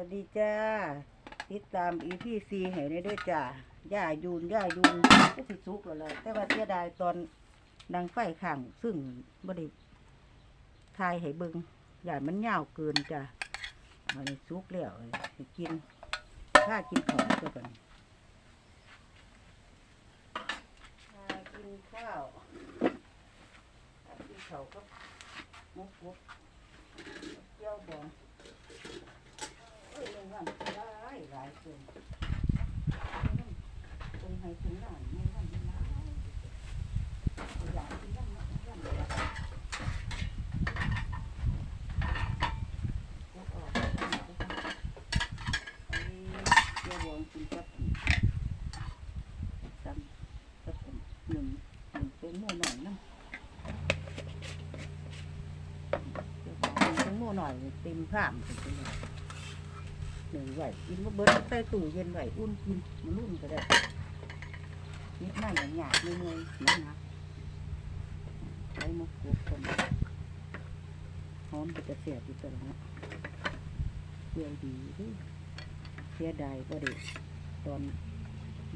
วัสดีจ้า ติดตามอีพีซีให้ได้ด้วยจ้าย่ายูนย่ายูนก็สิสุกแล้วแหละแต่ว่าเสียดายตอนดังไฟขังซึ่งบ่ได้ทายให้เบิงอย่มันยาวเกินจ้าอันนี้สุกแล้วสิกินถ้ากินของก็ก่อนกินข้าวกินข้าวก็มุกมุกเจียวบอง เอ้ยเรื่องนั้นหลายคนตรงให้ถึงนั่นไม่นั่นไม่นั่นอยากที่นั่นนั่นนั่นเลยพวกออกไอ้เจ้าบองกินกับจำกับหนึ่งหนึ่งเป็นโม่หน่อยนะเจ้าบองเป็นโม่หน่อยเต็มข้ามเป็นเลย หนึ่งไหวกินว่าเบิร์ดใส่ตู้เย็นไหวอุ่นกินมันรุ่นก็ได้นิดหน่อยอย่างหยาบเมื่อยๆนะนะใช้มะกรูดคนหอมจะเสียบอยู่ตลอดเพื่อดีเสียดายก็ได้ตอน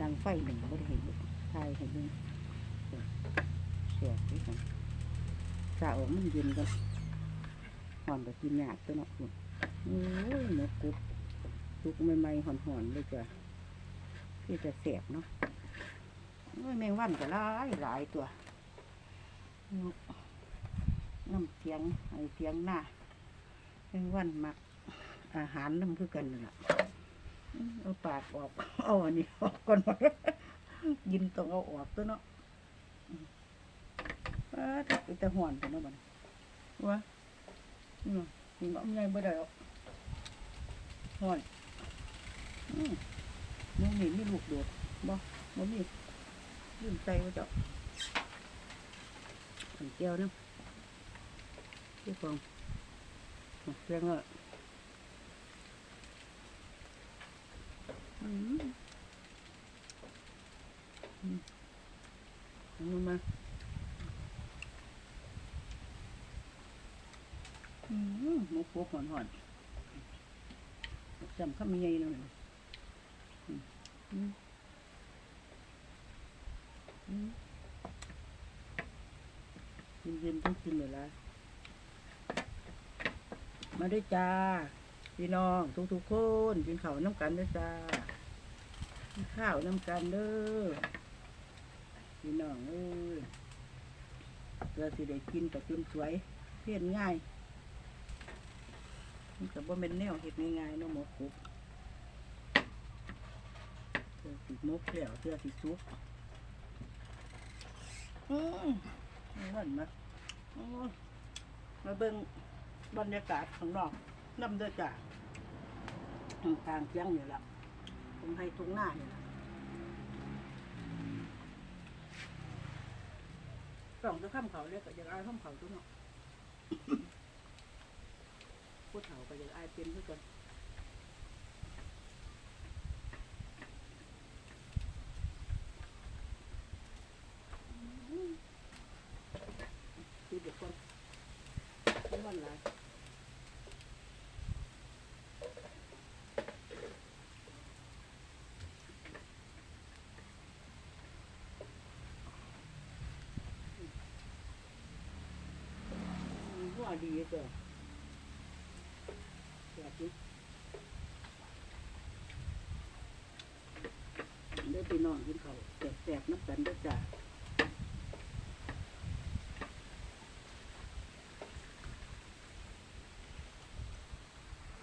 ดังไฟหนึ่งก็ได้เห็นทายเห็นหนึ่งเสียบที่กันสาวมันเย็นกันหอมก็กินหยาบตัวเนาะคุณโอ้ยมะกรูด สุกใหม่ๆหอนๆเลยจ้ะที่จะเสียบเนาะโอ้ยแมงวันก็หลายหลายตัวน้ำเสียงไอเสียงหน้าแมงวันมักอาหารน้ำคือกันนั่นล่ะเอาปากออกเอาอันนี้ออกก่อนวะยินต้องเอาออกตัวเนาะว้าถ้าไปแต่หอนกันเนาะบันี้วะอืมยิงเอาใหญ่บ่ได้หรอกหอนอื มมึงมีมีลูกโดดบ่บ่มียืมใจว่าเจ้าขันเจียวนะเจ้าของเพียงอะอืมอืมมาอืมหมูกรอบหอนๆจำข้ามีไงแล้วเนี่ย เย็นๆต้องกินเลยละมาด้วยจ้า พี่น้องทุกๆคนกินข้าวน้ำกันด้วยจ้ากินข้าวน้ำกันเด้อพี่น้องเอ้ยเพื่อสิได้กินกับกินสวยเพี้ยนง่ายมันกับว่าเป็นแนวเห็ดง่ายๆเนาะหมอคุก เสื้อสีมุกแล้วเสื้อสีซุกอืมนี่วันมาโอ้ยมาเบิ่งบรรยากาศข้างนอกน้ำเด้อดจ้ะทางเชียงนี่ละตรงให้ตรงหน้านี่ละสองจะข้ามเขาเรียก็อยากอายข้ามเขาตัวเนาะผู้เฒ่าก็อยากอายเป็นด้วยกัน คือเด็กคน ไม่วันไรว่าดีเจ้ะแบบนี้เดี๋ยวไปนอนกินเขาวแสบ